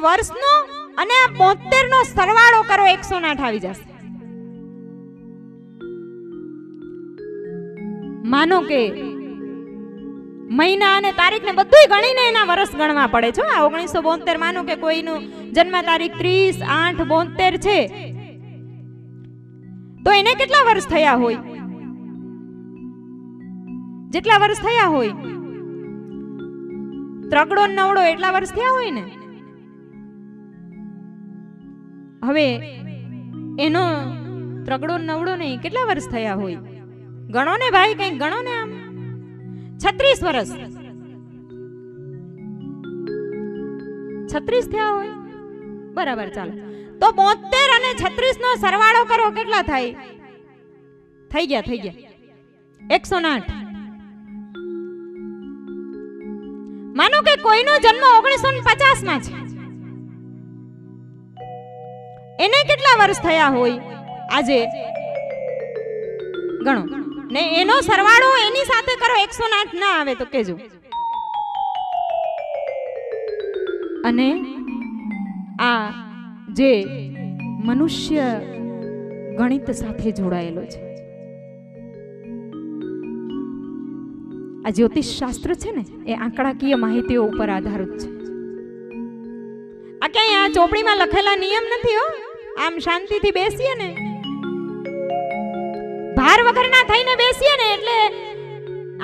વર્ષનો અને આ બોતેર નો સરવાળો કરો એકસો આઠ આવી જશે. માનો કે મહિના અને તારીખ ને બધું ગણીને એના વર્ષ ગણવા પડે છે આ ઓગણીસો બોતેર માનો કે કોઈનું જન્મ તારીખ ત્રીસ, આઠ, બોતેર છે. તો એને કેટલા વર્ષ થયા હોય? જેટલા વર્ષ થયા હોય? ત્રગડો નવડો એટલા વર્ષ થયા હોય ને? હવે એનો ત્રગડો નવડો નહીં. કેટલા વર્ષ થયા હોય? ગણો ને ભાઈ, કઈ ગણો ને આમ? છત્રીસ વર્ષ. છત્રીસ થયા હોય? બરાબર, ચાલો. તો બોતેર અને છત્રીસ નો સરવાળો કરો, કેટલા થાય? થઈ ગયા થઈ ગયા. એકસો આઠ. માનો કે કોઈનો જન્મ ઓગણીસો પચાસમાં છે. એને કેટલા વર્ષ થયા હોય? આજે? ગણો. ને એનો સરવાળો એની સાથે કરો, એકસો આઠ ના આવે તો કેજો અને આ જે મનુષ્ય ગણિત સાથે જોડાયેલો છે. આ જ્યોતિષ શાસ્ત્ર છે ને, એ આંકડાકીય માહિતીઓ ઉપર આધારિત છે. આ ક્યાંય આ ચોપડીમાં લખેલા નિયમ નથી હો? આમ શાંતિથી બેસીએ ને. ભાર વગરના થઈને બેસીએ ને એટલે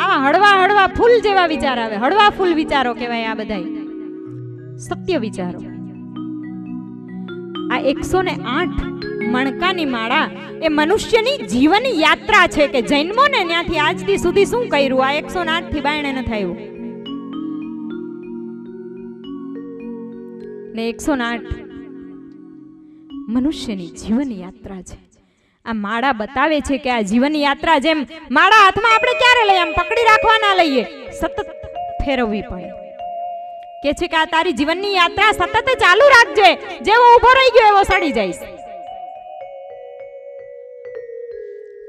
આવા હળવા હળવા ફૂલ જેવા વિચાર આવે. હળવા ફૂલ વિચારો કહેવાય આ બધાય. સત્ય વિચારો. આ એકસો ને આઠ મણકાની માળા એ મનુષ્યની જીવન યાત્રા છે કે જન્મો ને ત્યાંથી આજથી સુધી શું કર્યું? આ એકસો ને આઠથી બાયણે ન થયું ને એકસો ને આઠ મનુષ્યની જીવન યાત્રા છે. આ માળા બતાવે છે કે આ જીવન યાત્રા જેમ માળા હાથમાં આપણે ક્યારે લઈએ? આમ પકડી રાખવા ના લઈએ. સતત ફેરવવી પડે. કે છે કે આ તારી જીવનની યાત્રા સતત ચાલુ રાખજે. જેવો ઊભો રહી ગયો એવો સડી જઈશ.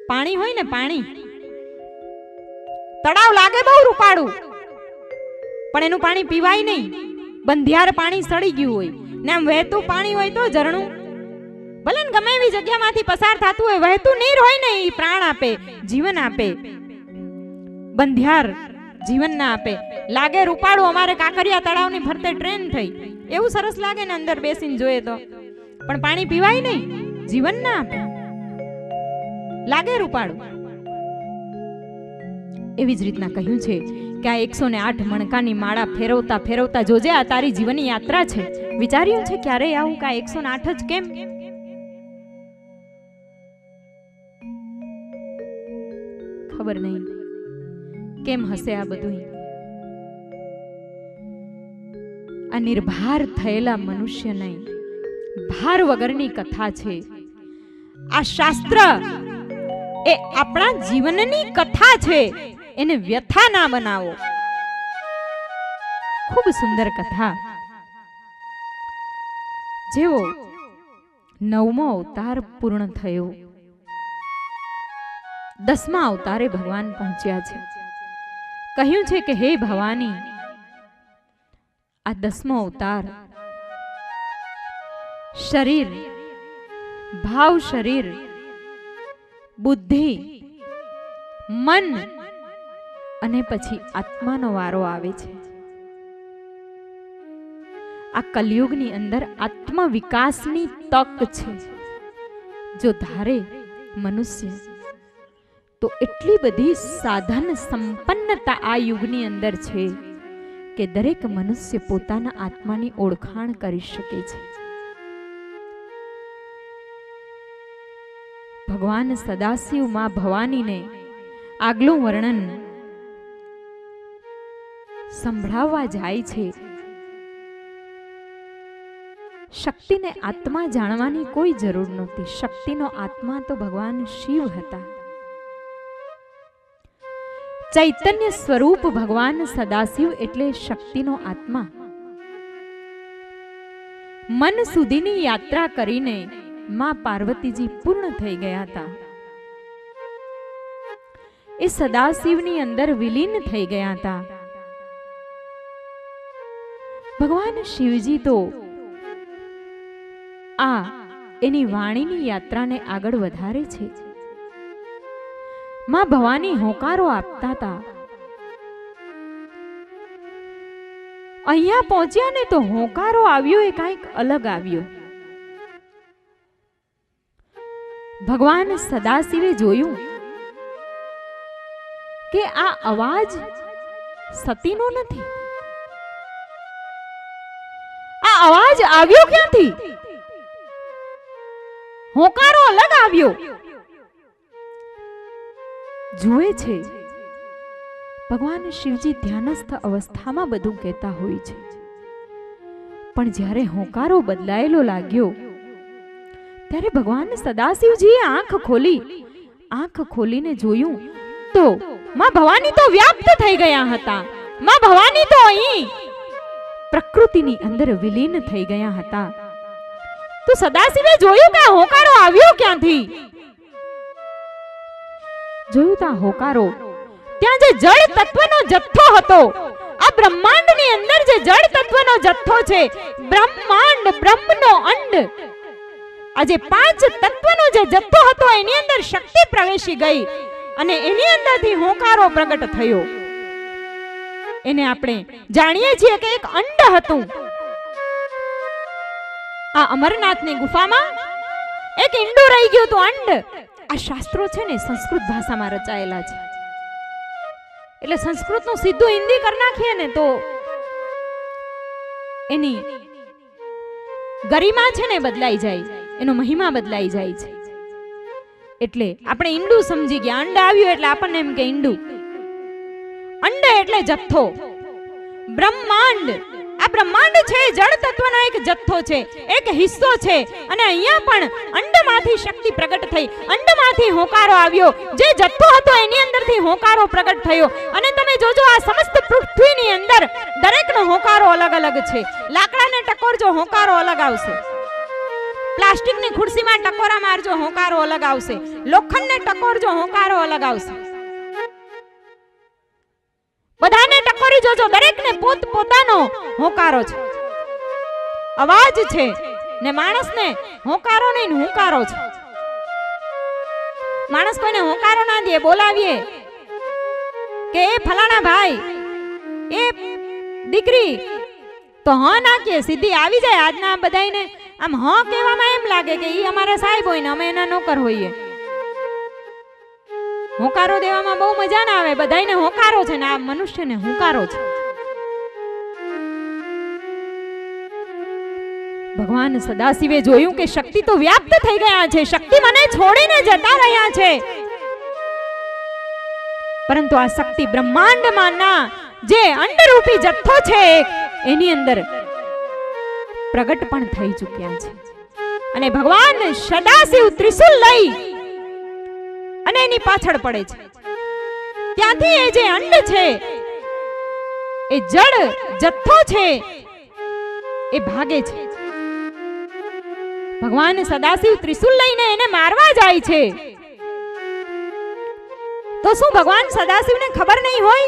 પાણી હોય ને પાણી? તળાવ લાગે બહુ રૂપાળું. પણ એનું પાણી પીવાય નહીં. બંધિયાર પાણી સડી ગયું હોય. ને આમ વહેતું પાણી હોય તો ઝરણું ભલે ગમે એવી જગ્યામાંથી પસાર થતું હોય, વહેતું નીર હોય ને એ પ્રાણ આપે, જીવન આપે. બંધિયાર જીવન ના આપે. લાગે રૂપાળું અમારે કાંકરિયા તળાવની ફરતે ટ્રેન થઈ. એવું સરસ લાગે ને અંદર બેસીને જોઈએ તો. પણ પાણી પીવાય નહીં, જીવન ના આપે. લાગે રૂપાળું. એવી જ રીતના કહ્યું છે કે આ એકસો ને આઠ મણકાની માળા ફેરવતા ફેરવતા જોજે આ તારી જીવનની યાત્રા છે. વિચાર્યું છે ક્યારેય આવું કા એકસો ને આઠ જ કેમ? ખબર નહીં. કેમ હશે આ બધું આ નિર્ભાર થયેલા મનુષ્ય નહીં. ભાર વગરની કથા છે. આ શાસ્ત્ર એ આપણા જીવનની કથા છે. એને વ્યથા ના બનાવો. ખૂબ સુંદર કથા. જેવો નવમો અવતાર પૂર્ણ થયો. દસમા અવતારે ભગવાન પહોંચ્યા છે. કહ્યું છે કે, હે ભવાની, આ દસમો અવતાર શરીર, ભાવ શરીર, બુદ્ધિ, મન અને પછી આત્માનો વારો આવે છે. આ કલયુગની અંદર આત્મ વિકાસની તક છે, જો ધારે મનુષ્ય તો એટલી બધી સાધન સંપન્નતા આ યુગની અંદર છે કે દરેક મનુષ્ય પોતાના આત્માની ઓળખાણ કરી શકે છે. ભગવાન સદાશિવમાં ભવાનીને આગલું વર્ણન સંભળાવવા જાય છે. શક્તિને આત્મા જાણવાની કોઈ જરૂર નહોતી. શક્તિનો આત્મા તો ભગવાન શિવ હતા. ચૈતન્ય સ્વરૂપ ભગવાન સદાશિવ એટલે શક્તિનો આત્મા. મન સુધીની યાત્રા કરીને માં પાર્વતીજી પૂર્ણ થઈ ગયા હતા. એ સદાશિવની અંદર વિલીન થઈ ગયા હતા. ભગવાન શિવજી તો આ એની વાણીની યાત્રાને આગળ વધારે છે. માં ભવાની હોકારો આપતા હતા અહીંયા પહોંચ્યા ને તો હોકારો આવ્યો એ કાંઈક અલગ આવ્યો. ભગવાન સદાશિવે જોયું કે આ અવાજ સતીનો નથી. આ અવાજ આવ્યો ક્યાંથી? હોકારો અલગ આવ્યો. જુએ છે. ભગવાન શિવજી ધ્યાનસ્થ અવસ્થામાં બધું કહેતા હોય છે. પણ જ્યારે હોંકારો બદલાયેલો લાગ્યો, ત્યારે ભગવાન સદાશિવજીએ આંખ ખોલી. આંખ ખોલીને જોયું તો માં ભવાની તો વ્યાપ્ત થઈ ગયા હતા. માં ભવાની તો અહીં પ્રકૃતિની અંદર વિલીન થઈ ગયા હતા. તો સદાશિવે જોયું કે હોંકારો આવ્યો ક્યાંથી? જોયું હોકારો. ત્યાં જે જળ તત્વનો જથ્થો હતો, આ બ્રહ્માંડની અંદર જે જળ તત્વનો જથ્થો છે, બ્રહ્માંડ, બ્રહ્મનો અંડ. આ પાંચ તત્વનો જે જથ્થો હતો, એની અંદર શક્તિ પ્રવેશી ગઈ અને એની અંદરથી હોકારો પ્રગટ થયો. એને આપણે જાણીએ છીએ કે એક અંડ હતું. આ અમરનાથની ગુફામાં એક ઈંડું રહી ગયું હતું અંડ. આ શાસ્ત્રો છે ને સંસ્કૃત ભાષામાં રચાયેલા છે. એટલે સંસ્કૃતનું સીધું હિન્દી કરી નાખીએ ને તો એની ગરિમા છે ને બદલાઈ જાય, એનો મહિમા બદલાઈ જાય છે. એટલે આપણે ઈંડું સમજી ગયા. અંડ આવ્યું એટલે આપણને એમ કે ઈંડું અંડ એટલે જથ્થો. બ્રહ્માંડ. આ બ્રહ્માંડ છે, જળ તત્વનો એક જથ્થો છે, એક હિસ્સો છે. અને અહીંયા પણ અંડમાંથી શક્તિ પ્રગટ થઈ. અંડમાંથી હોકારો આવ્યો. જે જથ્થો હતો એની અંદરથી હોકારો પ્રગટ થયો. અને તમે જોજો આ સમસ્ત પૃથ્વીની અંદર દરેકનો હોકારો અલગ અલગ છે. લાકડાને ટકોરજો હોકારો અલગ આવશે. પ્લાસ્ટિકની ખુરશીમાં ટકોરા મારજો હોકારો અલગ આવશે. લોખંડને ટકોરજો હોકારો અલગ આવશે. બધાને ટકોરી જોજો, દરેકને પોત પોતાનો હોકારો છે. અવાજ છે ને માણસને હોકારો નહીં હુંકારો છે. માણસ કોઈને હોકારો ના દે, બોલાવીએ કે એ ફલાણા ભાઈ, એ દીકરી, તો હ ના કે, સીધી આવી જાય આજના બધાયને. આમ હ કહેવામાં એમ લાગે કે એ અમારા સાહેબ હોય ને અમે એના નોકર હોઈએ. હોકારો દેવામાં બહુ મજા ના આવે. બધાને હોકારો છે ને આ મનુષ્યને હોકારો છે. ભગવાન સદાશિવે જોયું કે શક્તિ તો વ્યાપ્ત થઈ ગયા છે. શક્તિ મને છોડીને જતા રહ્યા છે. પરંતુ આ શક્તિ બ્રહ્માંડમાં ના જે અંડરૂપી જથ્થો છે, એની અંદર પ્રગટ પણ થઈ ચૂક્યા છે. અને ભગવાન સદાશિવ ત્રિશુલ લઈ અને એની પાછળ પડે છે. ત્યાંથી એ જે અંડ છે, એ જળ જથ્થો છે, એ ભાગે છે. ભગવાન સદાશિવ ત્રિશુલ લઈને એને મારવા જાય છે. તો શું ભગવાન સદાશિવને ખબર નહીં હોય?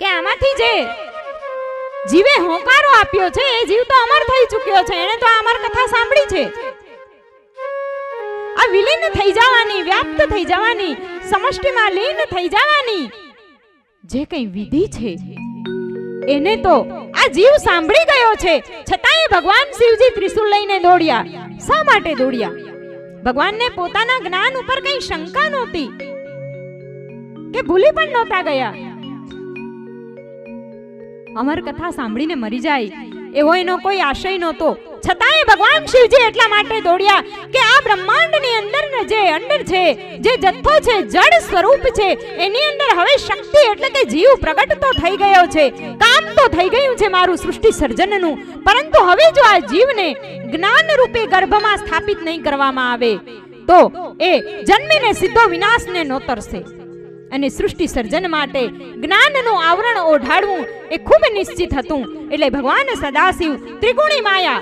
કે આમાંથી જે જીવે હોંકારો આપ્યો છે, એ જીવ તો અમર થઈ ચૂક્યો છે. એને તો અમર કથા સાંભળી છે. આ વિલીન થઈ જવાની, વ્યાપ્ત થઈ જવાની, સમષ્ટિમાં લીન થઈ જવાની જે કઈ વિધિ છે, એને તો આ જીવ સાંભળી ગયો છે. છતાંય ભગવાન શિવજી ત્રિશુલ લઈને દોડ્યા. શા માટે દોડ્યા? ભગવાનને પોતાના જ્ઞાન ઉપર કઈ શંકા નહોતી કે ભૂલી પણ નહોતા ગયા. અમર કથા સાંભળીને મરી જાય. એવો એનો કોઈ આશય નહોતો. છતાંય ભગવાન શિવજી એટલા માટે દોડ્યા કે આ બ્રહ્માંડની અંદર જે અંદર છે, જે જથ્થો છે જડ સ્વરૂપ છે, એની અંદર હવે શક્તિ એટલે કે જીવ પ્રગટ તો થઈ ગયો છે, કામ તો થઈ ગયું છે મારું સૃષ્ટિ સર્જનનું, પરંતુ હવે જો આ જીવને જ્ઞાન રૂપે ગર્ભમાં સ્થાપિત નહીં કરવામાં આવે, તો એ જન્મીને સીધો વિનાશને નોતરશે. અને સૃષ્ટિ સર્જન માટે જ્ઞાનનું આવરણ ઓઢાડવું એ ખૂબ નિશ્ચિત હતું. એટલે ભગવાન સદાશિવ ત્રિગુણી માયા,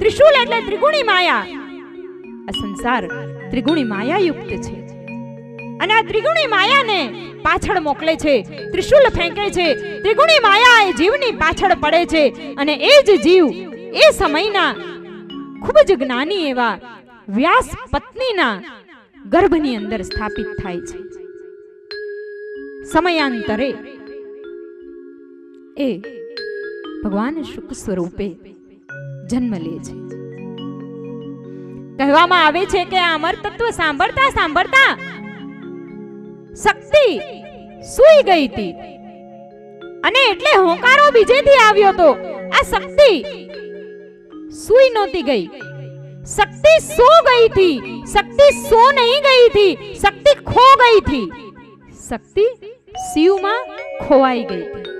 ત્રિશુલ એટલે ત્રિગુણી માયા. આ સંસાર ત્રિગુણી માયાયુક્ત છે. અને આ ત્રિગુણી માયાને પાછળ મોકલે છે, ત્રિશુલ ફેંકે છે, ત્રિગુણી માયા એ જીવની પાછળ પડે છે. અને એ જ જીવ એ સમયના ખૂબ જ જ્ઞાની એવા વ્યાસ પત્નીના ગર્ભની અંદર સ્થાપિત થાય છે. સમયાંતરે એ ભગવાન શુક સ્વરૂપે જન્મ લે છે કહેવામાં આવે છે કે અમર તત્વ સાંભળતા સાંભળતા શક્તિ સૂઈ ગઈ હતી અને એટલે હોંકારો બીજેથી આવ્યો તો આ શક્તિ સૂઈ નહોતી ગઈ શક્તિ સો ગઈ હતી શક્તિ સો નહીં ગઈ હતી શક્તિ ખો ગઈ હતી શક્તિ શિવમાં ખોવાઈ ગઈ હતી.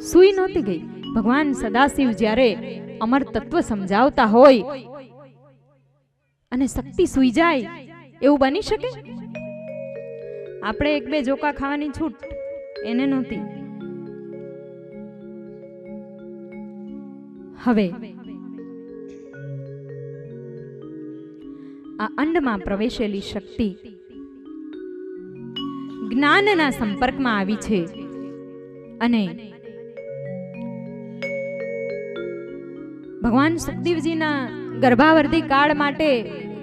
સૂઈ નહોતી ગઈ. ભગવાન સદાશિવ જ્યારે અમર તત્વ સમજાવતા હોય અને શક્તિ સૂઈ જાય, એવું બની શકે? આપણે એક બે જોકા ખાવાની છૂટ, એને નહોતી. હવે, આ અંડમાં પ્રવેશેલી શક્તિ જ્ઞાનના સંપર્કમાં આવી છે. અને ભગવાન સુખદેવજીના ગર્ભાવર્તી કાળ માટે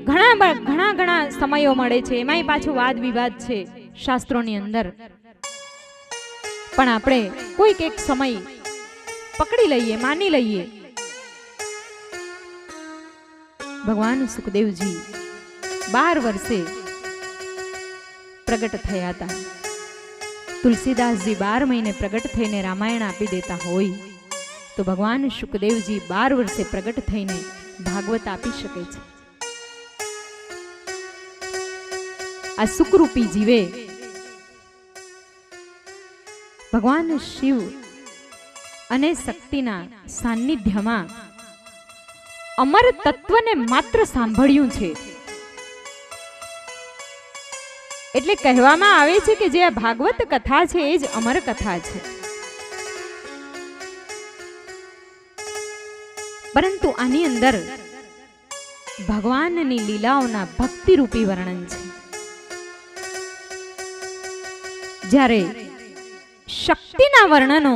ઘણા ઘણા ઘણા સમયો મળે છે. એમાંય પાછો વાદ વિવાદ છે શાસ્ત્રોની અંદર. પણ આપણે કોઈક એક સમય પકડી લઈએ, માની લઈએ. ભગવાન સુખદેવજી બાર વર્ષે પ્રગટ થયા હતા. તુલસીદાસજી બાર મહિને પ્રગટ થઈને રામાયણ આપી દેતા હોય, તો ભગવાન શુકદેવજી બાર વર્ષે પ્રગટ થઈને ભાગવત આપી શકે છે. આ સુખરૂપી જીવે ભગવાન શિવ અને શક્તિના સાનિધ્યમાં અમર તત્વને માત્ર સાંભળ્યું છે. એટલે કહેવામાં આવે છે કે જે આ ભાગવત કથા છે એ જ અમર કથા છે. પરંતુ આની અંદર ભગવાનની લીલાઓના ભક્તિરૂપી વર્ણન છે. જ્યારે શક્તિના વર્ણનો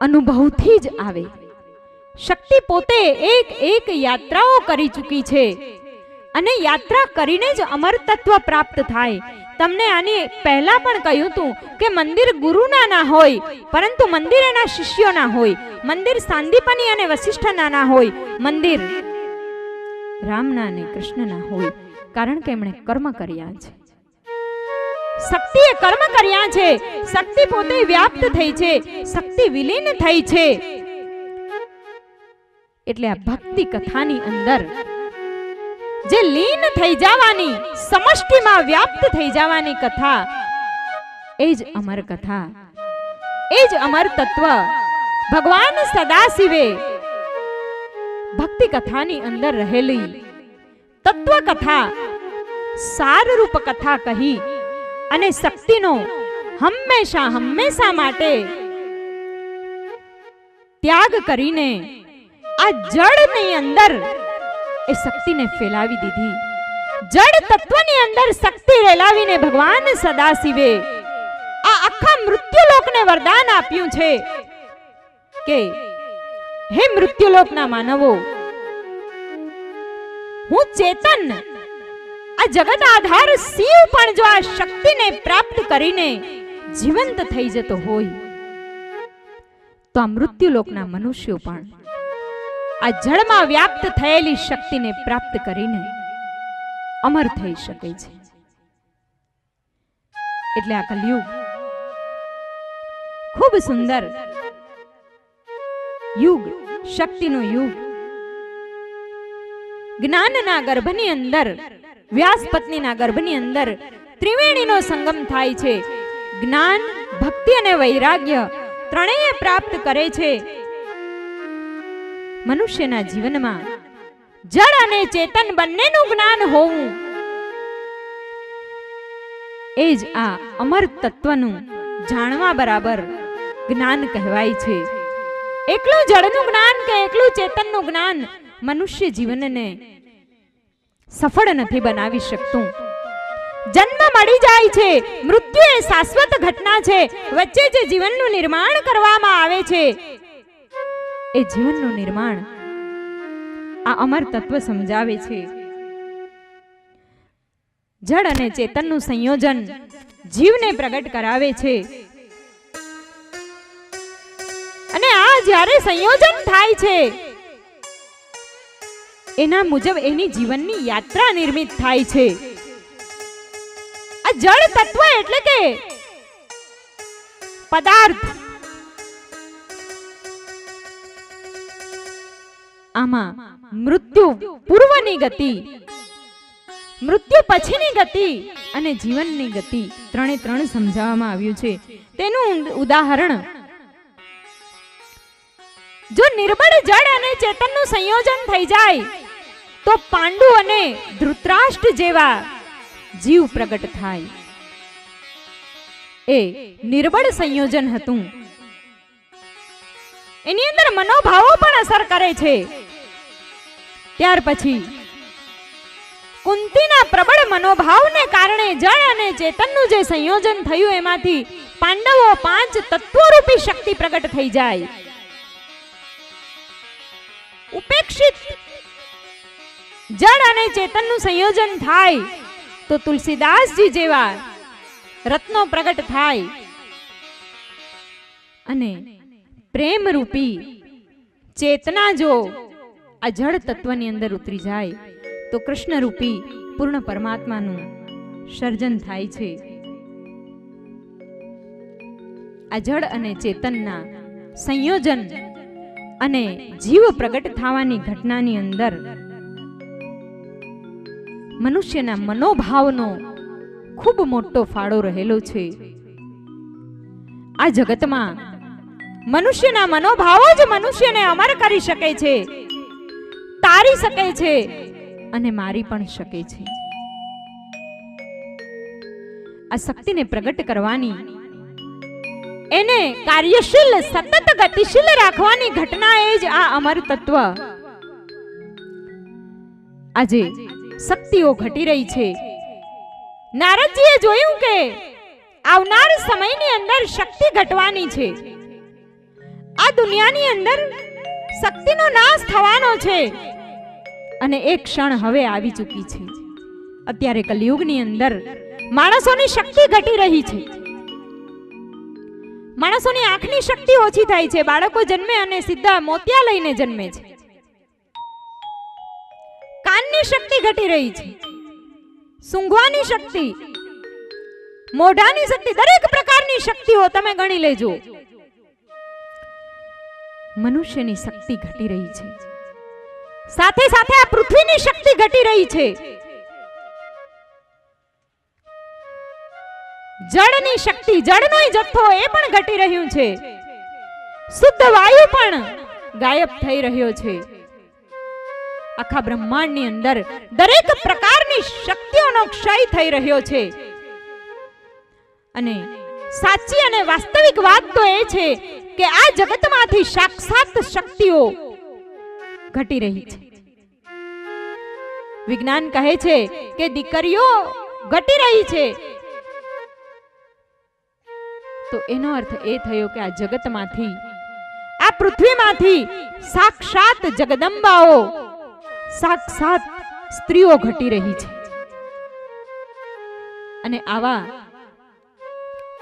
અનુભવથી જ આવે. શક્તિ પોતે એક એક યાત્રાઓ કરી ચૂકી છે. અને યાત્રા કરીને જ અમર તત્વ પ્રાપ્ત થાય. તમને આની પહેલા પણ કહ્યું હતું કે મંદિર ગુરુના ના હોય, પરંતુ મંદિર એના શિષ્યોના હોય. મંદિર સાંદીપની અને વશિષ્ઠના ના હોય. મંદિર રામના અને કૃષ્ણના હોય, કારણ કે એમણે કર્મ કર્યા છે. શક્તિએ કર્મ કર્યા છે. શક્તિ પોતે વ્યાપ્ત થઈ છે. શક્તિ વિલીન થઈ છે. એટલે આ ભક્તિ કથાની અંદર જે લીન થઈ જવાની, સમષ્ટિમાં વ્યાપ્ત થઈ જવાની કથા, એ જ અમર કથા. એ જ અમર તત્વ. ભગવાન સદાશિવે ભક્તિ કથાની અંદર રહેલી તત્વ કથા, સારરૂપ કથા કહી અને શક્તિનો હંમેશા હંમેશા માટે ત્યાગ કરીને આ જળની અંદર એ શક્તિને ફેલાવી દીધી. જડ તત્વની અંદર શક્તિ રેલાવીને ભગવાન સદાશિવે આ આખા મૃત્યુલોકને વરદાન આપ્યું છે કે, હે મૃત્યુલોકના માનવો, હું ચેતન, આ જગત આધાર શિવ પણ જો આ શક્તિને પ્રાપ્ત કરીને જીવંત થઈ જતો હોય, તો આ મૃત્યુલોકના મનુષ્યો પણ આ જળમાં વ્યાપ્ત થયેલી શક્તિને પ્રાપ્ત કરીને અમર થઈ શકે છે. એટલે આ કલયુગ ખૂબ સુંદર યુગ, શક્તિનો યુગ. જ્ઞાનના ગર્ભની અંદર વ્યાસ પત્નીના ગર્ભની અંદર ત્રિવેણીનો સંગમ થાય છે. જ્ઞાન, ભક્તિ અને વૈરાગ્ય ત્રણેય પ્રાપ્ત કરે છે. મનુષ્યના જીવનમાં જળ અને ચેતન બંનેનું જ્ઞાન હોવું એ જ આ અમર તત્વનું જાણવા બરાબર જ્ઞાન કહેવાય છે. એકલું જળનું જ્ઞાન કે એકલું ચેતનનું જ્ઞાન મનુષ્ય જીવનને સફળ નથી બનાવી શકતું. જન્મ મળી જાય છે, મૃત્યુ એ શાશ્વત ઘટના છે, વચ્ચે જે જીવનનું નિર્માણ કરવામાં આવે છે એ જીવનનું નિર્માણ આ અમર તત્વ સમજાવે છે. જળ અને ચેતનનું સંયોજન જીવને પ્રગટ કરાવે છે. અને આ જ્યારે સંયોજન થાય છે, એના મુજબ એની જીવનની યાત્રા નિર્મિત થાય છે. આ જળ તત્વ એટલે કે પદાર્થ. આમાં મૃત્યુ પૂર્વની ગતિ, મૃત્યુ પછીની ગતિ અને જીવનની ગતિ ત્રણે ત્રણ સમજાવવામાં આવ્યું છે. તેનું ઉદાહરણ, જો નિર્બળ જળ અને ચેતનનું સંયોજન થઈ જાય, તો પાંડુ અને ધૃતરાષ્ટ્ર જેવા જીવ પ્રગટ થાય. એ નિર્બળ સંયોજન હતું. એની અંદર મનોભાવો પણ અસર કરે છે. ત્યાર પછી, કુંતીના પ્રબળ મનોભાવને કારણે જળ અને ચેતનનું જે સંયોજન થયું એમાંથી પાંડવો પાંચ તત્વરૂપી શક્તિ પ્રગટ થઈ જાય. ઉપેક્ષિત જળ અને ચેતનનું સંયોજન થાય તો તુલસીદાસજી જેવા રત્નો પ્રગટ થાય. અને પ્રેમ રૂપી ચેતના જો આ જળ તત્વની અંદર ઉતરી જાય, તો કૃષ્ણ રૂપી પૂર્ણ પરમાત્માનું સર્જન થાય છે. આ જળ અને ચેતનના સંયોજન અને જીવ પ્રગટ થવાની ઘટનાની અંદર મનુષ્યના મનોભાવનો ખૂબ મોટો ફાળો રહેલો છે. આ જગતમાં મનુષ્યના મનોભાવો જ મનુષ્યને અમર કરી શકે છે, તારી શકે છે અને મારી પણ શકે છે. આ શક્તિને પ્રગટ કરવાની, એને કાર્યશીલ, સતત ગતિશીલ રાખવાની ઘટના એ જ આ અમર તત્વ. આજે શક્તિઓ ઘટી રહી છે. નારદજીએ જોયું કે આવનાર સમયની અંદર શક્તિ ઘટવાની છે. આ દુનિયાની અંદર શક્તિનો નાશ થવાનો છે. અને એ ક્ષણ હવે આવી ચૂકી છે. અત્યારે કલયુગની અંદર માણસોની શક્તિ ઘટી રહી છે. માણસોની આંખની શક્તિ ઓછી થાય છે. બાળકો જન્મે અને સીધા મોતિયા લઈને જન્મે છે. કાનની શક્તિ ઘટી રહી છે. સૂંઘવાની શક્તિ, મોઢાની શક્તિ, દરેક પ્રકારની શક્તિઓ તમે ગણી લેજો. મનુષ્યની શક્તિ ઘટી રહી છે. સાથે સાથે આ પૃથ્વીની શક્તિ ઘટી રહી છે. જળની શક્તિ, જળનો જથ્થો એ પણ ઘટી રહ્યું છે. શુદ્ધ વાયુ પણ ગાયબ થઈ રહ્યો છે. આખા બ્રહ્માંડની અંદર દરેક પ્રકારની શક્તિઓનો ક્ષય થઈ રહ્યો છે. અને સાચી અને વાસ્તવિક વાત તો એ છે કે આ જગતમાંથી સાક્ષાત શક્તિઓ ઘટી રહી છે. વિજ્ઞાન કહે છે કે દીકરીઓ ઘટી રહી છે. તો એનો અર્થ એ થયો કે આ જગતમાંથી, આ પૃથ્વીમાંથી સાક્ષાત જગદંબાઓ, સાક્ષાત સ્ત્રીઓ ઘટી રહી છે. અને આવા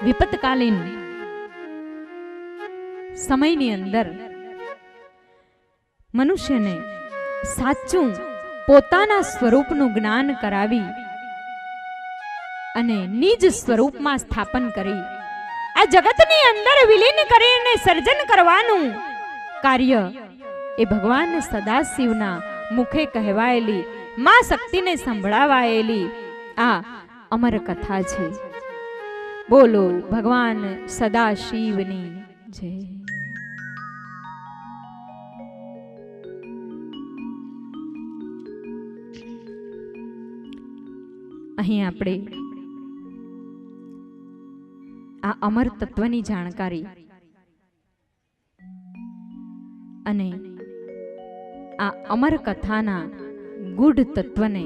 વિપતકાલીન સમયની અંદર મનુષ્યને સાચું પોતાના સ્વરૂપનું જ્ઞાન કરાવી અને નિજ સ્વરૂપમાં સ્થાપન કરી, આ જગતની અંદર વિલીન કરીને સર્જન કરવાનું કાર્ય એ ભગવાન સદાશિવના મુખે કહેવાયેલી માં શક્તિને સંભળાવાયેલી આ અમર કથા છે. બોલો ભગવાન સદાશિવની જય. અહીં આપણે આ અમર તત્વની જાણકારી અને આ અમર કથાના ગૂઢ તત્વને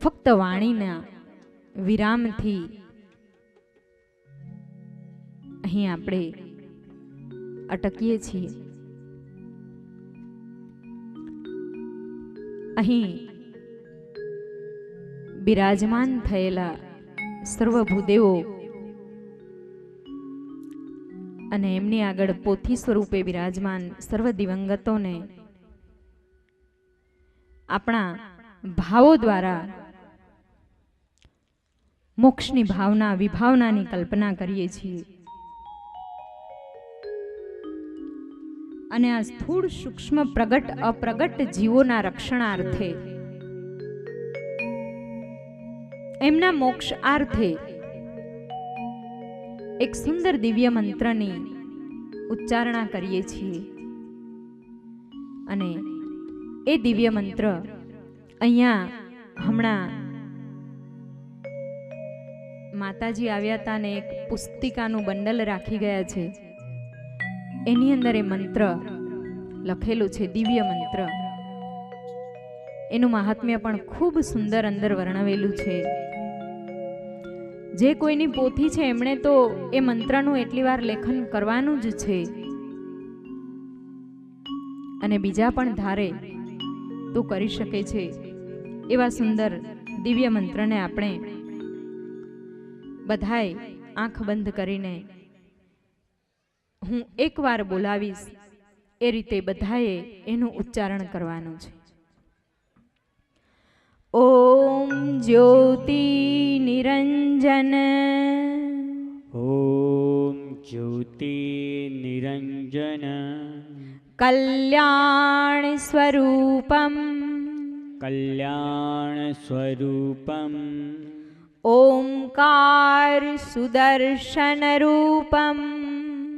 ફક્ત વાણીના વિરામથી અહીં આપણે અટકીએ છીએ. અહીં બિરાજમાન થયેલા સર્વ ભૂદેવો અને એમની આગળ પોથી સ્વરૂપે બિરાજમાન સર્વ દિવંગતોને આપણા ભાવો દ્વારા મોક્ષની ભાવના વિભાવનાની કલ્પના કરીએ છીએ. અને આ સ્થૂળ સૂક્ષ્મ પ્રગટ, અપ્રગટ જીવોના રક્ષણાર્થે. એમના મોક્ષ આર્થે એક સુંદર દિવ્ય મંત્રની ઉચ્ચારણા કરીએ છીએ. અને એ દિવ્ય મંત્ર અહીંયા હમણાં માતાજી આવ્યા હતા ને એક પુસ્તિકાનું બંડલ રાખી ગયા છે. એની અંદર એ મંત્ર લખેલું છે, દિવ્ય મંત્ર. એનું મહાત્મ્ય પણ ખૂબ સુંદર અંદર વર્ણવેલું છે. જે કોઈની પોથી છે, એમણે તો એ મંત્રનું એટલી વાર લેખન કરવાનું જ છે. અને બીજા પણ ધારે તો કરી શકે છે. એવા સુંદર દિવ્ય મંત્રને આપણે બધાએ આંખ બંધ કરીને હું એકવાર બોલાવીશ. એ રીતે બધાએ એનું ઉચ્ચારણ કરવાનું છે. ઓમ જ્યોતિ નિરંજન. ઓમ જ્યોતિ નિરંજન. કલ્યાણ સ્વરૂપમ. કલ્યાણ સ્વરૂપમ. ઓમકાર સુદર્શન રૂપમ.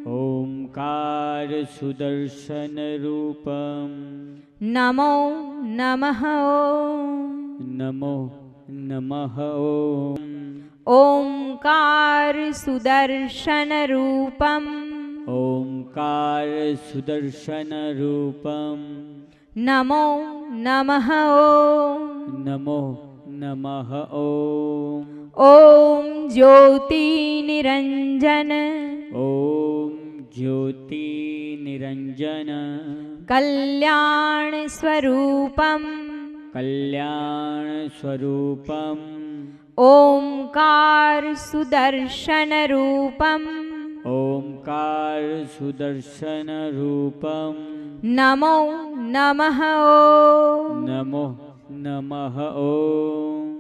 ॐकार सुदर्शनरूपम् नमो नमः नमो नमः ॐकार सुदर्शनरूपम् ॐकार सुदर्शनरूपम् नमो नमः नमो नमः ॐ ज्योतिनिरञ्जन ॐ ज्योतिनिरञ्जन। कल्याणस्वरूपं कल्याणस्वरूपम्। ओङ्कार सुदर्शनरूपम् ओङ्कार सुदर्शनरूपं नमो नमः ओ। नमो नमः ॐ